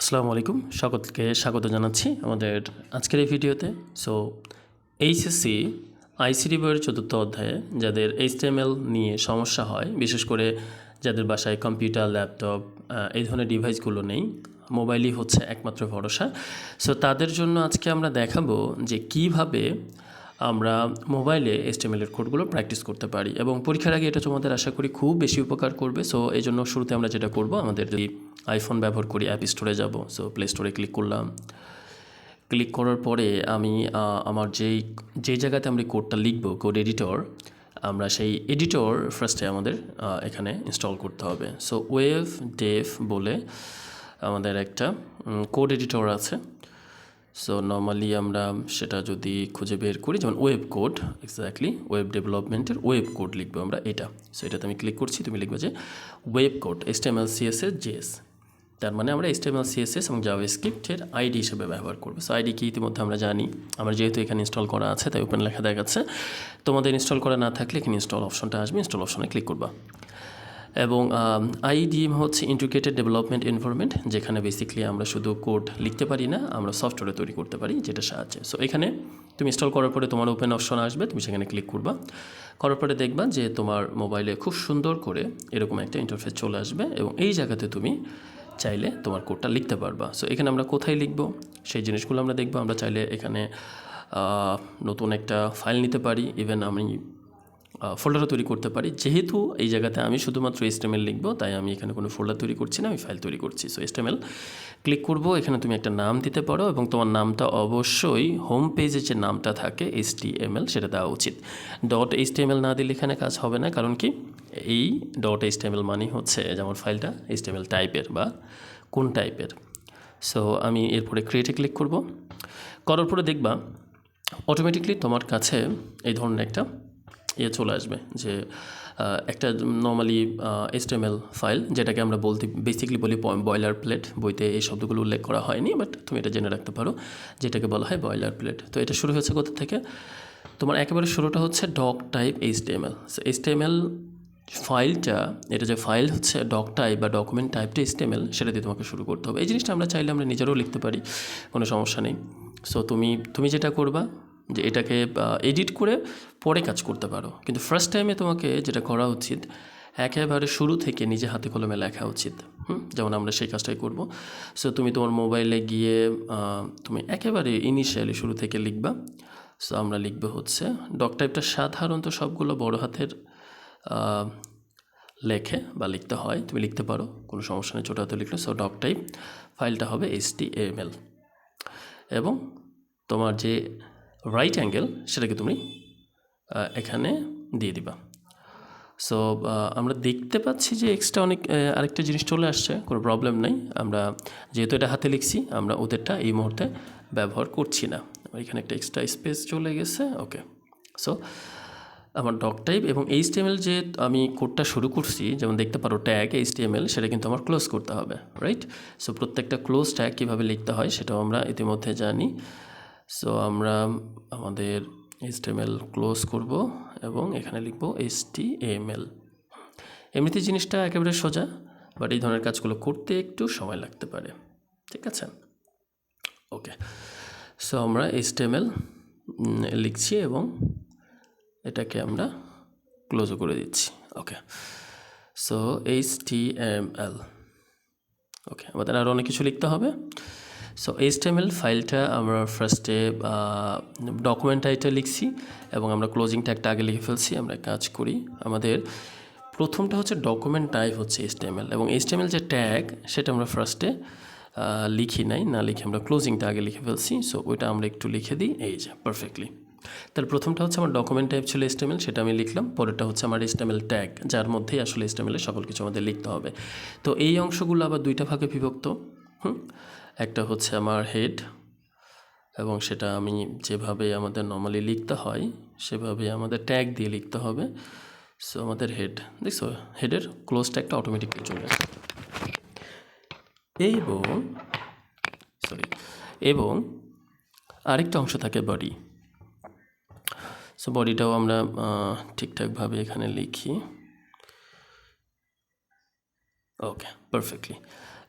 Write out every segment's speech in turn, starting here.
আসসালামু আলাইকুম। সকলকে স্বাগত জানাচ্ছি আমাদের আজকের এই ভিডিওতে। সো এইচএসসি আইসিডি বইয়ের চতুর্থ অধ্যায়ে যাদের এইচটিএমএল নিয়ে সমস্যা হয়, বিশেষ করে যাদের বাসায় কম্পিউটার ল্যাপটপ এই ধরনের ডিভাইসগুলো নেই মোবাইলই হচ্ছে একমাত্র ভরসা। সো তাদের জন্য আজকে আমরা দেখাবো যে কীভাবে আমরা মোবাইলে এস্টিমেলের কোডগুলো প্র্যাকটিস করতে পারি এবং পরীক্ষার আগে এটা তোমাদের আশা করি খুব বেশি উপকার করবে। সো এই জন্য শুরুতে আমরা যেটা করব, আমাদের যদি আইফোন ব্যবহার করি অ্যাপ স্টোরে যাব। সো প্লে স্টোরে ক্লিক করলাম। ক্লিক করার পরে আমি আমার যেই, যে জায়গাতে আমরা কোডটা লিখব কোড এডিটর আমরা সেই এডিটর ফার্স্টে আমাদের এখানে ইনস্টল করতে হবে। সো ওয়েভ ডেভ বলে আমাদের একটা কোড এডিটর আছে। সো নর্মালি আমরা সেটা যদি খুঁজে বের করি, যেমন ওয়েব কোড এক্স্যাক্টলি ওয়েব ডেভেলপমেন্টের ওয়েব কোড লিখব আমরা এটা। সো এটাতে আমি ক্লিক করছি, তুমি লিখবে যে web code S T M L CSS JS তার মানে আমরা S T M L CSS এবং জাভা স্ক্রিপ্টের আইডি হিসেবে ব্যবহার করব। সো আইডি কি ইতিমধ্যে আমরা জানি? আমার যেহেতু এখানে ইনস্টল করা আছে, তাই ওপেন লেখা দেখাচ্ছে তোমাদের ইনস্টল করা না থাকলে এখানে ইনস্টল অপশনটা আসবে ইনস্টল অপশনে ক্লিক করবা। এবং আইডিএম হচ্ছে ইন্টিগ্রেটেড ডেভেলপমেন্ট এনভায়রনমেন্ট যেখানে বেসিক্যালি আমরা শুধু কোড লিখতে পারি না, আমরা সফটওয়্যার তৈরি করতে পারি যেটা সাহায্যে। সো এখানে তুমি ইনস্টল করার পরে তোমার ওপেন অপশন আসবে, তুমি সেখানে ক্লিক করবা। করার পরে দেখবা যে তোমার মোবাইলে খুব সুন্দর করে এরকম একটা ইন্টারফেস চলে আসবে এবং এই জায়গাতে তুমি চাইলে তোমার কোডটা লিখতে পারবা। সো এখানে আমরা কোথায় লিখব? সেই জিনিসগুলো আমরা দেখব। আমরা চাইলে এখানে নতুন একটা ফাইল নিতে পারি। ইভেন আমি ফোল্ডারও তৈরি করতে পারি। যেহেতু এই জায়গাতে আমি শুধুমাত্র এস্টেমেল লিখব, তাই আমি এখানে কোনো ফোল্ডার তৈরি করছি না, আমি ফাইল তৈরি করছি। সো এস্টেমেল ক্লিক করব, এখানে তুমি একটা নাম দিতে পারো এবং তোমার নামটা অবশ্যই হোম পেজে যে নামটা থাকে এল সেটা দেওয়া উচিত। ডট এল না দিলে এখানে কাজ হবে না, কারণ কি? এই ডট এল মানে হচ্ছে যেমন ফাইলটা এল টাইপের বা কোন টাইপের সো আমি এরপরে ক্রিয়েটে ক্লিক করব। করার পরে দেখবা অটোমেটিকলি তোমার কাছে এই ধরনের একটা ইয়ে চলে আসবে যে একটা নর্মালি এস্টেমেল ফাইল যেটাকে আমরা বলতে বেসিক্যালি বলি বয়লার প্লেট বইতে এই শব্দগুলো উল্লেখ করা হয়নি বাট তুমি এটা জেনে রাখতে পারো, যেটাকে বলা হয় বয়লার প্লেট তো এটা শুরু হয়েছে কোথা থেকে? তোমার একেবারে শুরুটা হচ্ছে doc type HTML so HTML ফাইলটা এটা যে ফাইল হচ্ছে ডক টাইপ বা ডকুমেন্ট টাইপটা এইচটিএমএল সেটা দিয়ে তোমাকে শুরু করতে হবে। এই জিনিসটা আমরা চাইলে আমরা নিজেরাও লিখতে পারি, কোনো সমস্যা নেই। সো তুমি তুমি যেটা করবা যে এটাকে এডিট করে পরে কাজ করতে পারো। কিন্তু ফার্স্ট টাইমে তোমাকে যেটা করা উচিত, একেবারে শুরু থেকে নিজে হাতে কলমে লেখা উচিত। হুম? যেমন আমরা সেই কাজটাই করব। সো তুমি তোমার মোবাইলে গিয়ে তুমি একেবারে ইনিশিয়ালি শুরু থেকে লিখবা। সো আমরা লিখব হচ্ছে ডক টাইপটা সাধারণত সবগুলো বড় হাতের লেখে বা লিখতে হয়। তুমি লিখতে পারো, কোনো সমস্যা নেই, ছোটো হাতে লিখলে। সো ডক টাইপ ফাইলটা হবে এইচ এল এবং তোমার যে রাইট অ্যাঙ্গেল সেটাকে তুমি এখানে দিয়ে দিবা। সো আমরা দেখতে পাচ্ছি যে এক্সট্রা অনেক আরেকটা জিনিস চলে আসছে, কোনো প্রবলেম নেই। আমরা যেহেতু এটা হাতে লিখছি, আমরা ওদেরটা এই মুহূর্তে ব্যবহার করছি না। এখানে একটা এক্সট্রা স্পেস চলে গেছে ওকে সো আমার ডক টাইপ এবং এইচটিএমএল যে আমি কোডটা শুরু করছি, যেমন দেখতে পারো ট্যাগ এইচটিএমএল সেটা কিন্তু আমার ক্লোজ করতে হবে রাইট সো প্রত্যেকটা ক্লোজ ট্যাগ কীভাবে লিখতে হয়, সেটাও আমরা ইতিমধ্যে জানি। সো আমরা আমাদের এইচটিএমএল ক্লোজ করব এবং এখানে লিখব এইচটিএমএল এমনিতে জিনিসটা একেবারে সোজা বাট এই ধরনের কাজগুলো করতে একটু সময় লাগতে পারে। ঠিক আছে? ওকে সো আমরা এইচটিএমএল লিখছি এবং এটাকে আমরা ক্লোজও করে দিচ্ছি। Okay so H T M L okay আমাদের আরও অনেক কিছু লিখতে হবে। সো এইচটিএমএল ফাইলটা আমরা ফার্স্টে ডকুমেন্ট টাইটেল লিখছি এবং আমরা ক্লোজিং ট্যাগটা আগে লিখে ফেলছি, আমরা কাজ করি। আমাদের প্রথমটা হচ্ছে ডকুমেন্ট টাইপ হচ্ছে এইচটিএমএল এবং এইচটিএমএল যে ট্যাগ সেটা আমরা ফার্স্টে লিখি নাই, না লিখে আমরা ক্লোজিংটা আগে লিখে ফেলছি। সো ওইটা আমরা একটু লিখে দিই, এই যে পারফেক্টলি তাহলে প্রথমটা হচ্ছে আমার ডকুমেন্ট টাইপ ছিল এস্টেমেল সেটা আমি লিখলাম। পরেরটা হচ্ছে আমার এস্টেমেল ট্যাগ যার মধ্যেই আসলে এস্টেমেলের সকল কিছু আমাদের লিখতে হবে। তো এই অংশগুলো আবার দুইটা ভাগে বিভক্ত, হুম? একটা হচ্ছে আমার হেড এবং সেটা আমি যেভাবে আমাদের নর্মালি লিখতে হয়, সেভাবে আমাদের ট্যাগ দিয়ে লিখতে হবে। সো আমাদের হেড দেখছ? হেডের ক্লোজ ট্যাগটা অটোমেটিকলি চলে আসে। এবং সরি এবং আরেকটা অংশ থাকে বডি সো বডিটাও আমরা ঠিকঠাকভাবে এখানে লিখি। ওকে পারফেক্টলি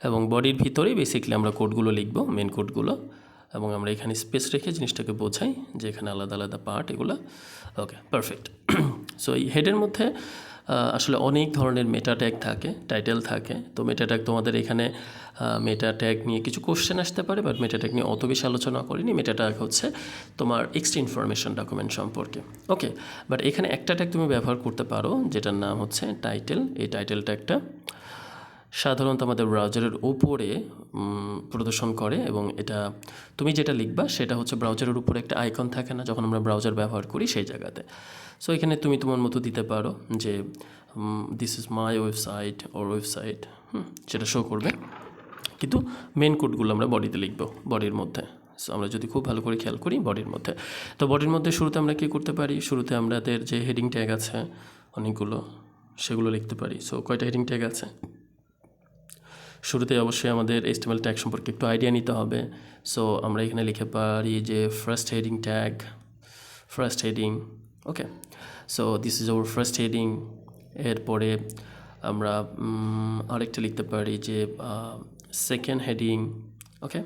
এবং বডির ভিতরেই বেসিকলি আমরা কোডগুলো লিখব মেন কোডগুলো এবং আমরা এখানে স্পেস রেখে জিনিসটাকে বোঝাই, যে এখানে আলাদা আলাদা পার্ট এগুলো। ওকে পারফেক্ট সো এই হেডের মধ্যে আসলে অনেক ধরনের মেটা ট্যাগ থাকে টাইটেল থাকে। তো মেটা ট্যাগ তোমাদের এখানে মেটা ট্যাগ নিয়ে কিছু কোশ্চেন আসতে পারে বাট মেটা ট্যাগ নিয়ে অত বেশি আলোচনা করিনি। মেটা ট্যাগ হচ্ছে তোমার এক্সট্রা ইনফরমেশন ডকুমেন্ট সম্পর্কে। ওকে বাট এখানে একটা ট্যাগ তুমি ব্যবহার করতে পারো, যেটার নাম হচ্ছে টাইটেল এই টাইটেল ট্যাগটা সাধারণত আমাদের ব্রাউজারের উপরে প্রদর্শন করে এবং এটা তুমি যেটা লিখবা সেটা হচ্ছে ব্রাউজারের উপরে একটা আইকন থাকে না, যখন আমরা ব্রাউজার ব্যবহার করি সেই জায়গাতে। সো এখানে তুমি তোমার মতো দিতে পারো যে দিস ইজ মাই ওয়েবসাইট ওর ওয়েবসাইট সেটা শো করবে। কিন্তু মেন কোডগুলো আমরা বডিতে লিখব বডির মধ্যে। সো আমরা যদি খুব ভালো করে খেয়াল করি বডির মধ্যে। তো বডির মধ্যে শুরুতে আমরা কী করতে পারি? শুরুতে আমাদের যে হেডিং ট্যাগ আছে, অনেকগুলো, সেগুলো লিখতে পারি। সো কয়টা হেডিং ট্যাগ আছে? শুরুতে অবশ্যই আমাদের এস্টিমেল ট্যাগ সম্পর্কে একটু আইডিয়া নিতে হবে। সো আমরা এখানে লিখে পারি যে first heading tag first heading okay so this is our first heading এরপরে আমরা আরেকটা লিখতে পারি যে second heading okay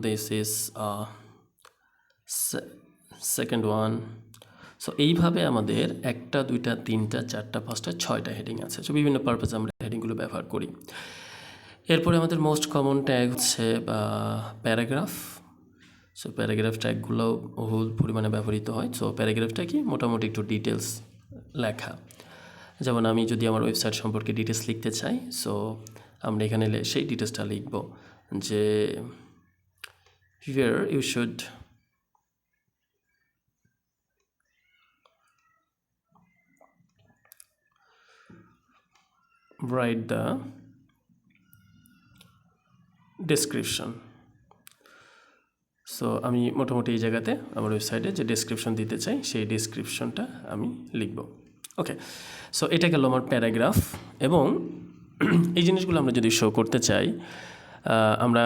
this is second one so এইভাবে আমাদের একটা, দুইটা, তিনটা, চারটা, পাঁচটা, ছয়টা হেডিং আছে। সো বিভিন্ন পারপাসে আমরা হেডিংগুলো ব্যবহার করি। এরপরে আমাদের মোস্ট কমন ট্যাগ হচ্ছে প্যারাগ্রাফ সো প্যারাগ্রাফ ট্যাগগুলো বহুল পরিমাণে ব্যবহৃত হয়। সো প্যারাগ্রাফটা কি? মোটামুটি একটু ডিটেলস লেখা। যেমন আমি যদি আমার ওয়েবসাইট সম্পর্কে ডিটেলস লিখতে চাই সো আমরা এখানে সেই ডিটেলসটা লিখব যে you should write the description. So আমি মোটামুটি এই জায়গাতে আমার ওয়েবসাইটে যে ডেসক্রিপশন দিতে চাই, সেই ডেসক্রিপশনটা আমি লিখব। ওকে সো এটা গেল আমার প্যারাগ্রাফ এবং এই জিনিসগুলো আমরা যদি শো করতে চাই আমরা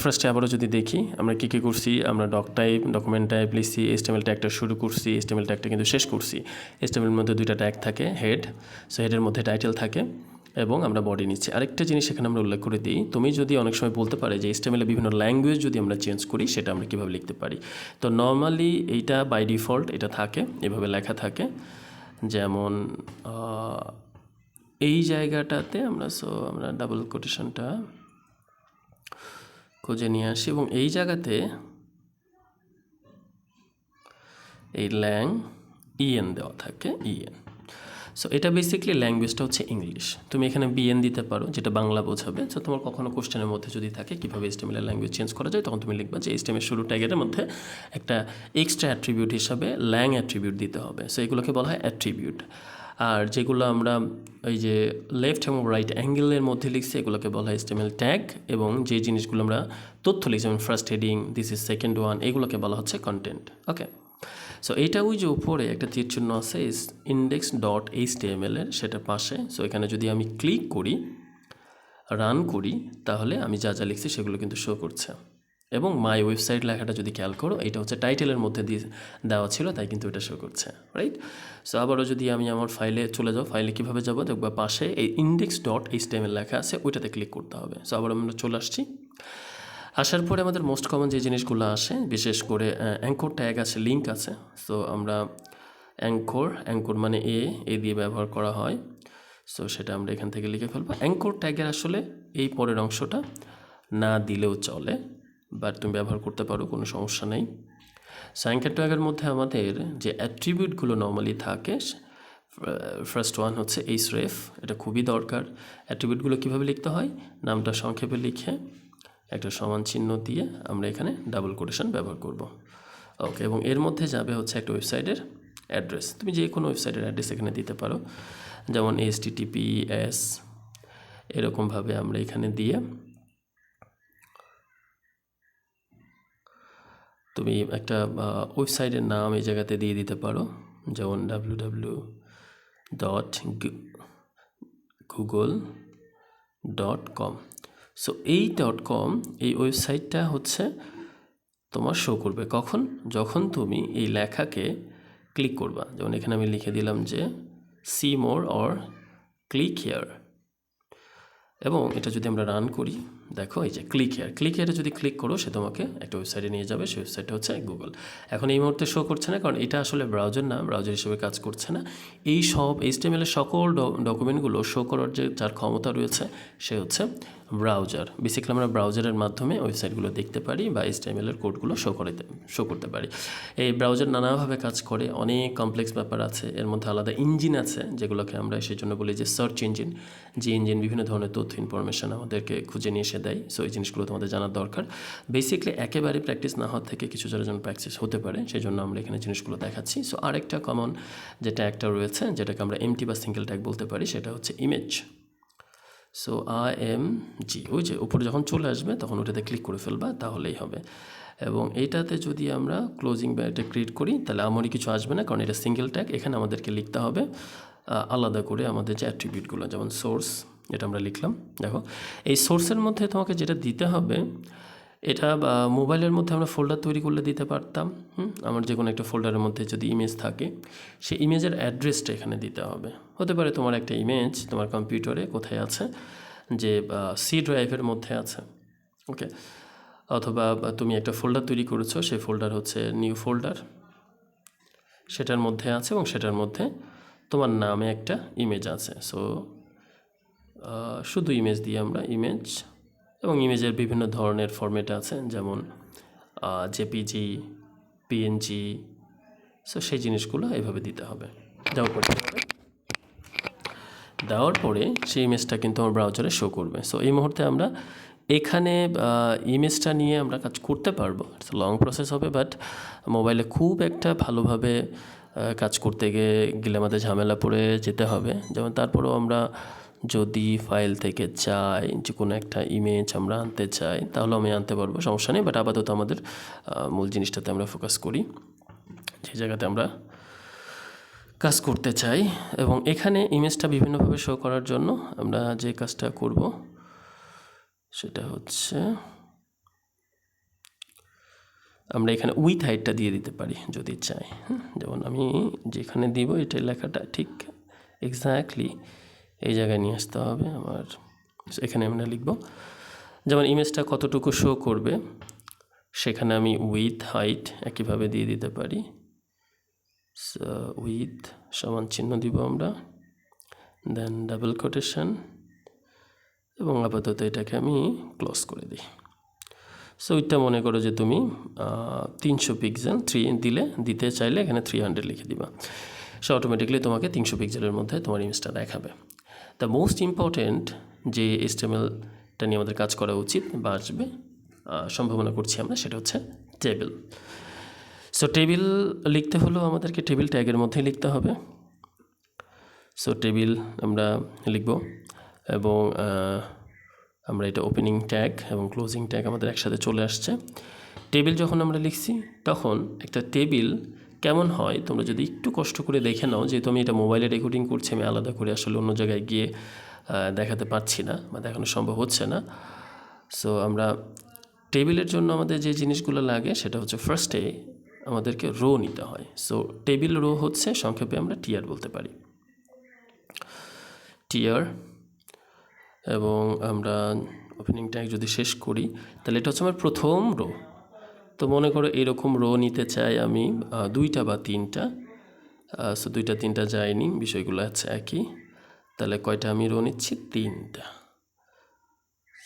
ফার্স্টে আবারও যদি দেখি, আমরা কী কী করছি, আমরা ডক টাইপ ডকুমেন্ট টাইপ লিখছি এস্টেমেল ট্যাগটা শুরু করছি এস্টেমেল ট্যাগটা কিন্তু শেষ করছি। এস্টেমেলের মধ্যে দুইটা ট্যাগ থাকে হেড সো হেডের মধ্যে টাইটেল থাকে। এবং আমরা বডি নিচ্ছি। আরেকটা জিনিস এখানে আমরা উল্লেখ করে দিই, তুমি যদি অনেক সময় বলতে পারে যে এস্টেমেলে বিভিন্ন ল্যাঙ্গুয়েজ যদি আমরা চেঞ্জ করি, সেটা আমরা কীভাবে লিখতে পারি? তো নর্মালি এইটা বাই ডিফল্ট এটা থাকে, এভাবে লেখা থাকে। যেমন এই জায়গাটাতে আমরা সো আমরা ডাবল কোটেশনটা খুঁজে নিয়ে আসি এবং এই জায়গাতে এই ল্যাং ইএন দেওয়া থাকে ইএন সো এটা বেসিক্যালি ল্যাঙ্গুয়েজটা হচ্ছে ইংলিশ তুমি এখানে বিএন দিতে পারো, যেটা বাংলা বোঝাবে। সো তোমার কখনো কোশ্চেনের মধ্যে যদি থাকে, কীভাবে এস্টেমেলের ল্যাঙ্গুয়েজ চেঞ্জ করা যায়, তখন তুমি লিখবা যে এস্টেমের শুরু ট্যাগের মধ্যে একটা এক্সট্রা অ্যাট্রিবিউট হিসাবে ল্যাং অ্যাট্রিবিউট দিতে হবে। সো এগুলোকে বলা হয় অ্যাট্রিবিউট আর যেগুলো আমরা ওই যে লেফট এবং রাইট অ্যাঙ্গেলের মধ্যে লিখছি, এগুলোকে বলা হয় এস্টেমেল ট্যাগ এবং যে জিনিসগুলো আমরা তথ্য লিখছি, যেমন first heading this is second one এগুলোকে বলা হচ্ছে কন্টেন্ট ওকে সো এইটা ওই যে উপরে একটা তীর চিহ্ন আছে ইন্ডেক্স ডট এইচ এর সেটা পাশে। সো এখানে যদি আমি ক্লিক করি রান করি, তাহলে আমি যা যা লিখছি সেগুলো কিন্তু শো করছে। এবং মাই ওয়েবসাইট লেখাটা যদি খেয়াল করো, এটা হচ্ছে টাইটেলের মধ্যে দিয়ে দেওয়া ছিল, তাই কিন্তু এটা শো করছে রাইট সো আবারও যদি আমি আমার ফাইলে চলে যাও ফাইলে কীভাবে যাব, দেখবা পাশে এই ইন্ডেক্স ডট এইচ লেখা আছে, ওইটাতে ক্লিক করতে হবে। সো আবার আমরা চলে আসছি। আসার পরে আমাদের মোস্ট কমন যে জিনিসগুলো আসে, বিশেষ করে অ্যাঙ্কর ট্যাগ আছে লিঙ্ক আছে সো আমরা অ্যাঙ্কর অ্যাঙ্কর মানে এ এ দিয়ে ব্যবহার করা হয় সো সেটা আমরা এখান থেকে লিখে ফেলব। অ্যাঙ্কর ট্যাগের আসলে এই পরের অংশটা না দিলেও চলে বাট তুমি ব্যবহার করতে পারো, কোনো সমস্যা নেই। সো অ্যাঙ্কর ট্যাগের মধ্যে আমাদের যে অ্যাট্রিবিউটগুলো নর্মালি থাকে ফার্স্ট ওয়ান হচ্ছে এইচ রেফ এটা খুবই দরকার। অ্যাট্রিবিউটগুলো কীভাবে লিখতে হয়? নামটা সংক্ষেপে লিখে একটা সমান চিহ্ন দিয়ে আমরা এখানে ডাবল কোটেশন ব্যবহার করব। ওকে এবং এর মধ্যে যাবে হচ্ছে একটা ওয়েবসাইটের অ্যাড্রেস তুমি যে কোনো ওয়েবসাইটের অ্যাড্রেস এখানে দিতে পারো। যেমন এস টিটিপি এস এরকমভাবে আমরা এখানে দিয়ে তুমি একটা ওয়েবসাইটের নাম এই জায়গাতে দিয়ে দিতে পারো। যেমন W W dot Google dot com so এই ডট কম এই ওয়েবসাইটটা হচ্ছে তোমার শো করবে। কখন? যখন তুমি এই লেখাকে ক্লিক করবা। যেমন এখানে আমি লিখে দিলাম যে see more or click here এবং এটা যদি আমরা রান করি দেখো, এই যে ক্লিক হেয়ার ক্লিক হেয়ারে যদি ক্লিক করো, সে তোমাকে একটা ওয়েবসাইটে নিয়ে যাবে সেই ওয়েবসাইটটা হচ্ছে গুগল এখন এই মুহূর্তে শো করছে না, কারণ এটা আসলে ব্রাউজার না ব্রাউজার হিসেবে কাজ করছে না। এই সব এইচটিএমএল এর সকল ডকুমেন্টগুলো শো করার যে, যার ক্ষমতা রয়েছে, সে হচ্ছে ব্রাউজার বেসিক্যালি আমরা ব্রাউজারের মাধ্যমে ওয়েবসাইটগুলো দেখতে পারি বা এইচটিএমএল এর কোডগুলো শো করে শো করতে পারি। এই ব্রাউজার নানাভাবে কাজ করে, অনেক কমপ্লেক্স ব্যাপার আছে, এর মধ্যে আলাদা ইঞ্জিন আছে, যেগুলোকে আমরা সেই জন্য বলি যে সার্চ ইঞ্জিন যে ইঞ্জিন বিভিন্ন ধরনের তথ্য ইনফরমেশন আমাদেরকে খুঁজে নিয়ে এসে দেয়। সো এই জিনিসগুলো তোমাদের জানার দরকার। বেসিক্যালি একেবারে প্র্যাকটিস না হওয়ার থেকে কিছু যেন প্র্যাকটিস হতে পারে সেই জন্য আমরা এখানে জিনিসগুলো দেখাচ্ছি। সো আরেকটা কমন যে ট্যাগটা রয়েছে, যেটাকে আমরা এমটি বা সিঙ্গেল ট্যাগ বলতে পারি, সেটা হচ্ছে image so I M G ওই যে উপরে যখন চলে আসবে, তখন ওটাতে ক্লিক করে ফেলবা, তাহলেই হবে। এবং এটাতে যদি আমরা ক্লোজিং এটা ক্রিয়েট করি, তাহলে আমারই কিছু আসবে না, কারণ এটা সিঙ্গেল ট্যাগ এখানে আমাদেরকে লিখতে হবে আলাদা করে আমাদের যে অ্যাট্রিবিউটগুলো যেমন সোর্স এটা আমরা লিখলাম, দেখো। এই সোর্সের মধ্যে তোমাকে যেটা দিতে হবে, এটা মোবাইলের মধ্যে আমরা ফোল্ডার তৈরি করলে দিতে পারতাম, হুম? আমার যে কোনো একটা ফোল্ডারের মধ্যে যদি ইমেজ থাকে, সেই ইমেজের অ্যাড্রেসটা এখানে দিতে হবে। হতে পারে তোমার একটা ইমেজ তোমার কম্পিউটারে কোথায় আছে, যে সি ড্রাইভের মধ্যে আছে ওকে অথবা তুমি একটা ফোল্ডার তৈরি করেছ, সেই ফোল্ডার হচ্ছে নিউ ফোল্ডার সেটার মধ্যে আছে এবং সেটার মধ্যে তোমার নামে একটা ইমেজ আছে। সো শুধু ইমেজ দিয়ে আমরা ইমেজ এবং ইমেজের বিভিন্ন ধরনের ফরম্যাট আছে, যেমন জেপিজি পিএনজি সো সেই জিনিসগুলো এভাবে দিতে হবে। দেওয়ার পরে দেওয়ার পরে সেই ইমেজটা কিন্তু আমার ব্রাউজারে শো করবে। সো এই মুহূর্তে আমরা এখানে ইমেজটা নিয়ে আমরা কাজ করতে পারব। ইটস লং প্রসেস হবে বাট মোবাইলে খুব একটা ভালোভাবে কাজ করতে গিয়ে গেলে আমাদের ঝামেলা পড়ে যেতে হবে। যেমন তারপরেও আমরা যদি ফাইল থেকে চাই যে কোনো একটা ইমেজ আমরা আনতে চাই, তাহলে আমি আনতে পারব, সমস্যা নেই বাট আপাতত আমাদের মূল জিনিসটাতে আমরা ফোকাস করি, যে জায়গাতে আমরা কাজ করতে চাই, এবং এখানে ইমেজটা বিভিন্নভাবে শো করার জন্য আমরা যে কাজটা করব, সেটা হচ্ছে, আমরা এখানে উইথ হাইটটা দিয়ে দিতে পারি, যদি চাই যেমন আমি যেখানে দিব এটা লেখাটা ঠিক এক্স্যাক্টলি এই জায়গায় নিয়ে আসতে হবে। আমার এখানে আমরা লিখব, যেমন ইমেজটা কতটুকু শো করবে, সেখানে আমি উইথ হাইট একইভাবে দিয়ে দিতে পারি। উইথ সমান চিহ্ন দিব আমরা দেন ডাবল কোটেশন এবং আপাতত এটাকে আমি ক্লোজ করে দিই। সো ওইটা মনে করো যে তুমি তিনশো পিক্সেল থ্রি দিলে, দিতে চাইলে এখানে থ্রি হান্ড্রেড লিখে দিবা। সো অটোমেটিকলি তোমাকে তিনশো পিক্সেলের মধ্যে তোমার ইমেজটা দেখাবে। দ্য মোস্ট ইম্পর্ট্যান্ট যে এস্টেমেলটা নিয়ে আমাদের কাজ করা উচিত বা আসবে সম্ভাবনা করছি আমরা, সেটা হচ্ছে টেবিল সো টেবিল লিখতে হলেও আমাদেরকে টেবিল ট্যাগের মধ্যে লিখতে হবে। সো টেবিল আমরা লিখব এবং আমরা এটা ওপেনিং ট্যাগ এবং ক্লোজিং ট্যাগ আমাদের একসাথে চলে আসছে। টেবিল যখন আমরা লিখছি, তখন একটা টেবিল কেমন হয়, তোমরা যদি একটু কষ্ট করে দেখে নাও, যেহেতু আমি এটা মোবাইলে রেকর্ডিং করছি, আমি আলাদা করে আসলে অন্য জায়গায় গিয়ে দেখাতে পারছি না বা দেখানো সম্ভব হচ্ছে না। সো আমরা টেবিলের জন্য আমাদের যে জিনিসগুলো লাগে, সেটা হচ্ছে ফার্স্টে আমাদেরকে রো নিতে হয়। সো টেবিল রো হচ্ছে, সংক্ষেপে আমরা টিয়ার বলতে পারি। টিয়ার এবং আমরা ওপেনিং ট্যাগ যদি শেষ করি, তাহলে এটা হচ্ছে আমার প্রথম রো তো মনে করো এরকম রো নিতে চাই আমি দুইটা বা তিনটা। সো দুইটা, তিনটা যায়নি বিষয়গুলো আছে একই। তাহলে কয়টা আমি রো নিচ্ছি? তিনটা।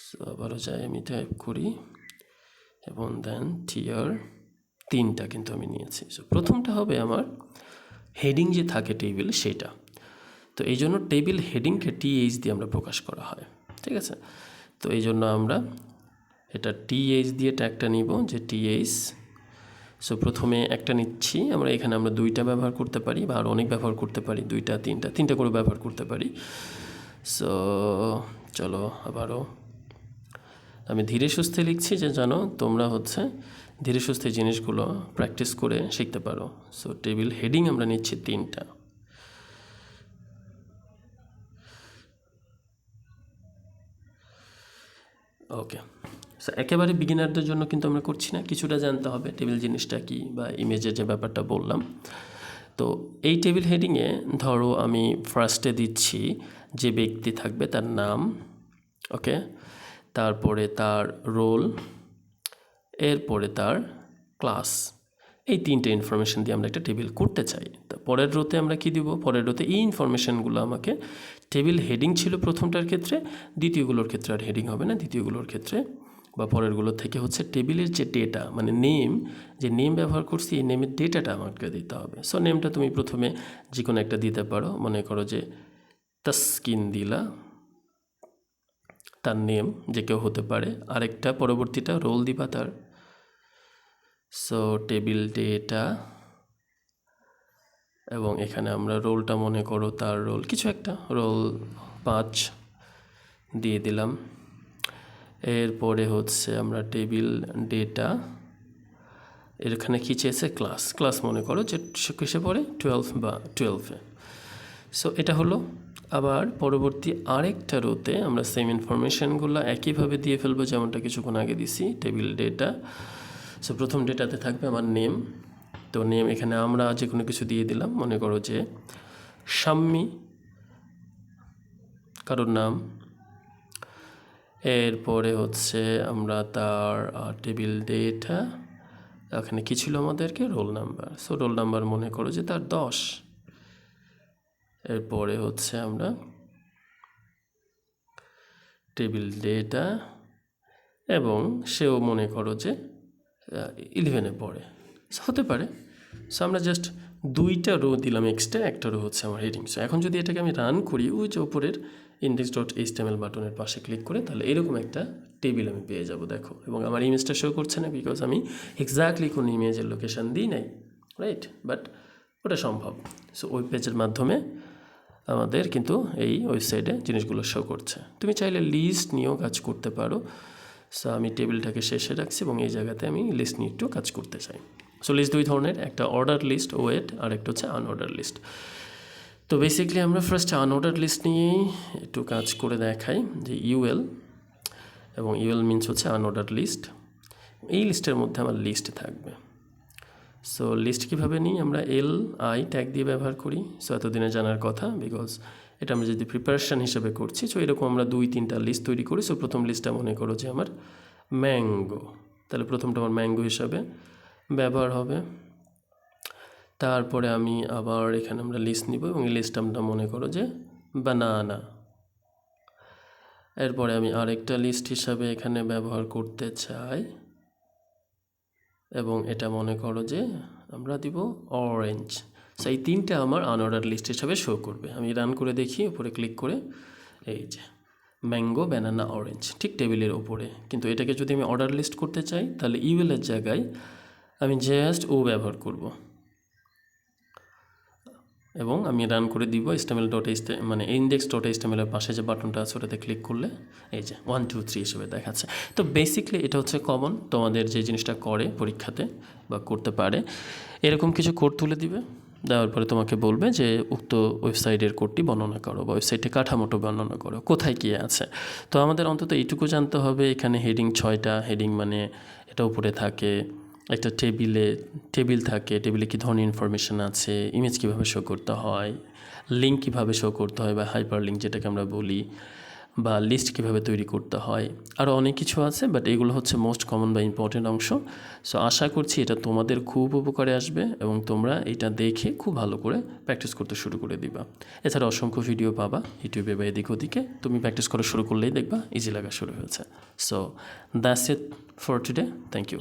সো আবারও যাই আমি টাইপ করি। এবং দেন টিয়ার তিনটা কিন্তু আমি নিয়েছি। সো প্রথমটা হবে আমার হেডিং যে থাকে টেবিল সেটা। তো এই জন্য টেবিল হেডিংকে টিএইচ দিয়ে আমরা প্রকাশ করা হয়। ঠিক আছে? তো এই জন্য আমরা এটা টিএইচ দিয়ে ট্যাগটা নিব, যে টিএইচ সো প্রথমে একটা নিচ্ছি, আমরা এখানে আমরা দুইটা ব্যবহার করতে পারি বা আরও অনেক ব্যবহার করতে পারি, দুইটা, তিনটা তিনটা করে ব্যবহার করতে পারি। সো চলো আবারও। আমি ধীরে সুস্থে লিখছি যে জানো, তোমরা হচ্ছে ধীরে সুস্থে জিনিসগুলো প্র্যাকটিস করে শিখতে পারো। সো টেবিল হেডিং আমরা নিচ্ছি তিনটা। ওকে সো একেবারে বিগিনারদের জন্য কিন্তু আমরা করছি না। কিছুটা জানতে হবে টেবিল জিনিসটা কি বা ইমেজের যে ব্যাপারটা বললাম। তো, এই টেবিল হেডিংয়ে ধরো আমি ফার্স্টে দিচ্ছি যে ব্যক্তি থাকবে তার নাম ওকে তারপরে তার রোল এরপরে তার ক্লাস এই তিনটে ইনফরমেশন দিয়ে আমরা একটা টেবিল করতে চাই। তা, পরের রোতে আমরা কি দিব? পরের রোতে এই ইনফরমেশনগুলো আমাকে টেবিল হেডিং ছিল প্রথমটার ক্ষেত্রে, দ্বিতীয়গুলোর ক্ষেত্রে আর হেডিং হবে না, দ্বিতীয়গুলোর ক্ষেত্রে বা পরেরগুলোর থেকে হচ্ছে টেবিলের যে ডেটা মানে নেম যে নেম ব্যবহার করছি, এই নেমের ডেটাটা আমাকে দিতে হবে। সো নেমটা তুমি প্রথমে যে কোনো একটা দিতে পারো। মনে করো যে তাস্কিন দিলা তার নেম যে কেউ হতে পারে। আরেকটা পরবর্তীটা রোল দিবা তার। সো টেবিল ডেটা এবং এখানে আমরা রোলটা মনে করো তার রোল, কিছু একটা, রোল পাঁচ দিয়ে দিলাম। এরপরে হচ্ছে আমরা টেবিল ডেটা এখানে কী চেয়েছে? ক্লাস। ক্লাস মনে করো যে কিসে পড়ে? টুয়েলভ বা টুয়েলভে। সো এটা হলো। আবার পরবর্তী আরেকটা রোতে আমরা সেম ইনফরমেশানগুলো একইভাবে দিয়ে ফেলব, যেমনটা কিছুক্ষণ আগে দিছি, টেবিল ডেটা। সো প্রথম ডেটাতে থাকবে আমার নেম। তো নেম এখানে আমরা যে কোনো কিছু দিয়ে দিলাম। মনে করো যে সাম্মি, কারোর নাম এরপরে হচ্ছে আমরা তার টেবিল ডেটা এখানে কী ছিল আমাদেরকে? Roll number so roll number মনে করো যে তার দশ। এরপরে হচ্ছে আমরা টেবিল ডেটা এবং সেও মনে করো যে ইলেভেনে পড়ে। হতে পারে। সো আমরা জাস্ট দুইটা রো দিলাম এক্সট্রা একটা রো হচ্ছে আমার হেডিং সো এখন যদি এটাকে আমি রান করি, ওই যে ওপরের ইন্ডেক্স ডট এইচটিএমএল বাটনের পাশে ক্লিক করে, তাহলে এরকম একটা টেবিল আমি পেয়ে যাব, দেখো। এবং আমার ইমেজটা শো করছে না বিকজ আমি এক্স্যাক্টলি কোনো ইমেজের লোকেশান দিই নাই রাইট বাট ওটা সম্ভব। সো ওয়েব পেজের মাধ্যমে আমাদের কিন্তু এই ওয়েবসাইটে জিনিসগুলো শো করছে। তুমি চাইলে লিস্ট নিয়েও কাজ করতে পারো। সো আমি টেবিলটাকে শেষে রাখছি এবং এই জায়গাতে আমি লিস্ট নিয়ে একটু কাজ করতে চাই। সো লিস্ট দুই ধরনের, একটা অর্ডার লিস্ট ওয়েট আর একটা হচ্ছে আনঅর্ডার লিস্ট তো বেসিক্যালি আমরা ফার্স্ট আনঅর্ডার লিস্ট নিয়েই একটু কাজ করে দেখাই যে ইউএল এবং ইউএল মিনস হচ্ছে আনঅর্ডার লিস্ট এই লিস্টের মধ্যে আমার লিস্ট থাকবে। সো লিস্ট কীভাবে নিই? আমরা এল আই ট্যাগ দিয়ে ব্যবহার করি। সো এতদিনে জানার কথা বিকজ এটা আমরা যদি প্রিপারেশান হিসেবে করছি সো এরকম আমরা দুই, তিনটা লিস্ট তৈরি করি। সো প্রথম লিস্টটা মনে করো যে আমার ম্যাঙ্গো তাহলে প্রথমটা আমার ম্যাঙ্গো হিসাবে। ব্যবহার হবে। তারপরে আমি আবার এখানে আমরা লিস্ট নিব এবং লিস্ট আমরা মনে করো যে বানানা এরপরে আমি আরেকটা লিস্ট হিসাবে এখানে ব্যবহার করতে চাই। এবং এটা মনে করো যে আমরা দিব অরেঞ্জ সো এই তিনটা আমার আনঅর্ডার লিস্ট হিসাবে শো করবে। আমি রান করে দেখি, উপরে ক্লিক করে, এই যে ম্যাঙ্গো ব্যানানা অরেঞ্জ ঠিক টেবিলের ওপরে কিন্তু এটাকে যদি আমি অর্ডার লিস্ট করতে চাই, তাহলে ইউএলের জায়গায় আমি জাস্ট ও ব্যবহার করব। এবং আমি রান করে দিব এস্টামেল ডট মানে ইন্ডেক্স ডট এস্টামেলের পাশে যে বাটনটা আছে ওটাতে ক্লিক করলে এই যে ওয়ান টু থ্রি হিসেবে দেখাচ্ছে। তো বেসিকলি এটা হচ্ছে কমন তোমাদের যে জিনিসটা করে পরীক্ষাতে বা করতে পারে, এরকম কিছু কোড তুলে দিবে। দেওয়ার পরে তোমাকে বলবে যে উক্ত ওয়েবসাইটের কোডটি বর্ণনা করো বা ওয়েবসাইটে কাঠামোটো বর্ণনা করো, কোথায় কী আছে। তো আমাদের অন্তত এইটুকু জানতে হবে, এখানে হেডিং ছয়টা হেডিং মানে এটা উপরে থাকে একটা টেবিলে টেবিল থাকে টেবিলে কী ধরনের ইনফরমেশান আছে ইমেজ কীভাবে শো করতে হয় লিঙ্ক কীভাবে শো করতে হয় বা হাইপার লিঙ্ক যেটাকে আমরা বলি, বা লিস্ট কীভাবে তৈরি করতে হয় আরও অনেক কিছু আছে বাট এগুলো হচ্ছে মোস্ট কমন বা ইম্পর্টেন্ট অংশ। সো আশা করছি এটা তোমাদের খুব উপকারে আসবে এবং তোমরা এটা দেখে খুব ভালো করে প্র্যাকটিস করতে শুরু করে দিবা। এছাড়া অসংখ্য ভিডিও পাবা ইউটিউবে বা এদিক ওদিকে। তুমি প্র্যাকটিস করা শুরু করলেই দেখবা ইজি লাগা শুরু হয়েছে। So that's it for today thank you